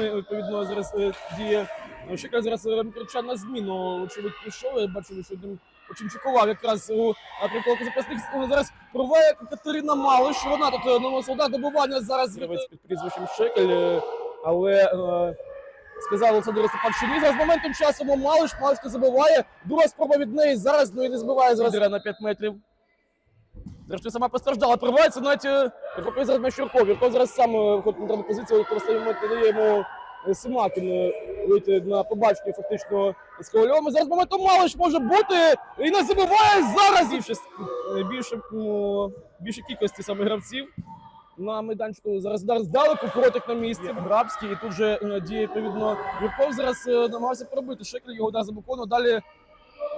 відповідно зараз е, діє. Е, Шикар зараз Ремкричан на зміну. Очевидь пішов. Я бачив, що він почимчикував якраз у напрямку запасних. Е, Зараз проває Катерина Малиш. Вона тут е, наносила добування зараз гравець під прізвищем Шекель. Але сказав Олександр Степан, що ні. Зараз моментом часом Малиш, Малиш не забиває. Друга спроба від неї зараз, ну і не збиває зараз на 5 метрів. Зрештою, сама постраждала. Проривається навіть е, зараз м'яч Юрков. Зараз сам е, виходить на другу позицію, користує момент не дає йому е, Симакін вийти на побачення фактично з Ковальовим. Зараз моментом Малиш може бути і не забиває зараз. Е, більше, більше кількості саме гравців. На майданчику зараз удар здалеку, коротик на місці. Грабський, і тут же діє відповідно Юрков зараз намагався пробити. Шекель його удар заблоковано. Далі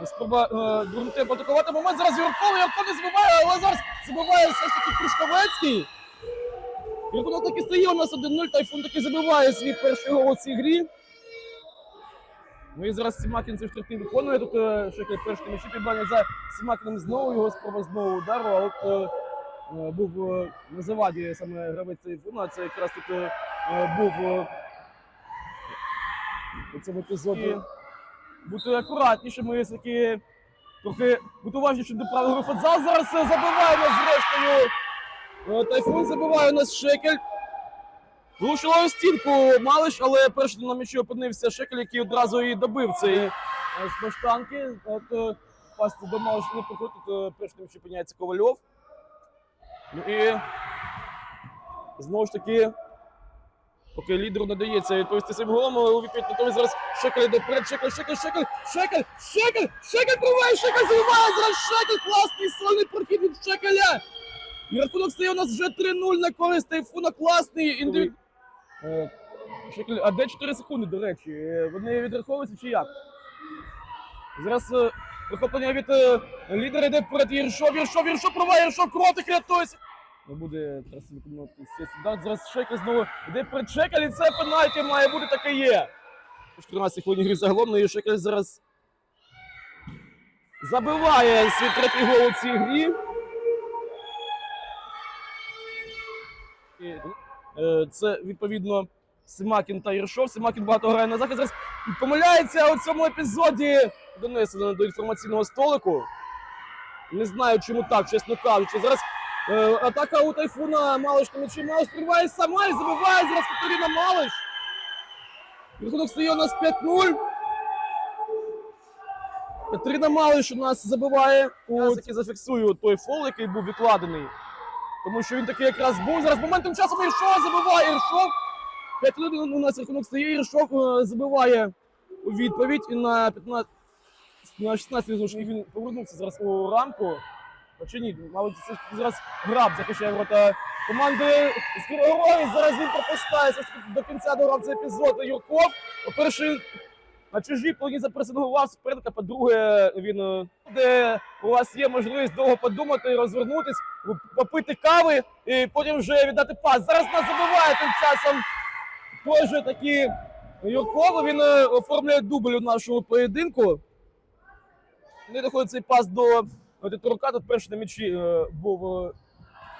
Спроба е, темпом атакувати момент. Зараз Юрков, Юрков не збиває, але зараз забиває все ж таки Крушковецький. Юрков таки стає у нас 1-0, Тайфун таки забиває свій перший гол у цій грі. Ну і зараз Сімакін цей штрафний виконує. Тут е, Шекель перший м'ячі підбання за Сімакіном знову, його спроба знову удару, а от е, е, був на заваді саме гравець Тайфуна, це якраз тут е, був е, у цьому епізоді бути акуратнішими, все-таки трохи бути уважнішим до правил футзал. Зараз е, забиває нас зрештою. Е, Тайфун забиває у нас шекель. Влучила у стінку Малиш, але перший на м'ячі опинився шекель, який одразу і добив цей е, з баштанки. От пасти до Малиш не проходить, тут перший на м'ячі опиняється Ковальов. Ну і знову ж таки Поки лідеру не дається відповісти своїм голом, але у відповідь натомість зараз Шекель йде вперед, Шекель, Шекель, Шекель, Шекель, Шекель, Шекель пробиває, Шекель забиває, зараз Шекель, класний сольний прохід від Шекеля. І рахунок стає у нас вже 3-0 на користь Тайфуна, класний індивід... Е, Шекель, а де 4 секунди, до речі? Е, Вони відраховуються чи як? Зараз вихоплення від е, лідера йде вперед Єршов, Єршов, Єршов пробиває, Єршов, кротик рятується. Не буде зараз виконувати цей. Зараз Шекель знову йде перед Шекель, це пенальті має бути таке є. 14 хвилин гри загалом, ну і Шекель зараз забиває свій третій гол у цій грі. Е, Це відповідно Симакін та Єршов. Симакін багато грає на захист. Зараз помиляється у цьому епізоді. Донесено до інформаційного столику. Не знаю, чому так, чесно кажучи. Зараз атака у Тайфуна Малиш на м'ячі. Малиш триває сама і забиває зараз Катерина Малиш. Рахунок стає у нас 5-0. Катерина Малиш у нас забиває. У... таки зафіксую той фол, який був відкладений. Тому що він такий якраз був. Зараз моментом часу Іршов забиває. Іршов. 5 у нас рахунок стає. Іршов е, забиває у відповідь. І на 15 на 16 знову він повернувся зараз у рамку. Чи ні? Мабуть, це зараз граб захищає ворота команди з Кірової. Зараз він пропускає все ж таки до кінця дограв цей епізод Юрков. Він на чужій половині запресингував суперника. По-друге, він е, де у вас є можливість довго подумати, розвернутись, попити кави і потім вже віддати пас. Зараз нас забиває тим часом. Той же таки Юрков. Він е, оформлює дубль у нашому поєдинку. Не доходить цей пас до Титурука. Тут перший на м'ячі е, був е,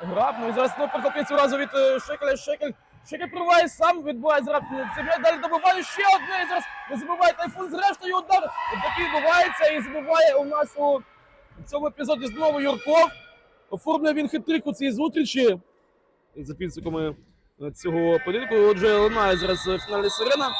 граб. Ну і зараз знову перехопиться разу від е, Шекеля. Шекель. Шекель пробиває сам, відбуває цей м'яч. Далі добиває ще одне. І зараз не забиває тайфун. Зрештою удар такий відбувається і забиває у нас у цьому епізоді знову Юрков. Оформлює він хитрик у цій зустрічі. І за підсумками цього поєдинку. Отже, лунає зараз фінальна сирена.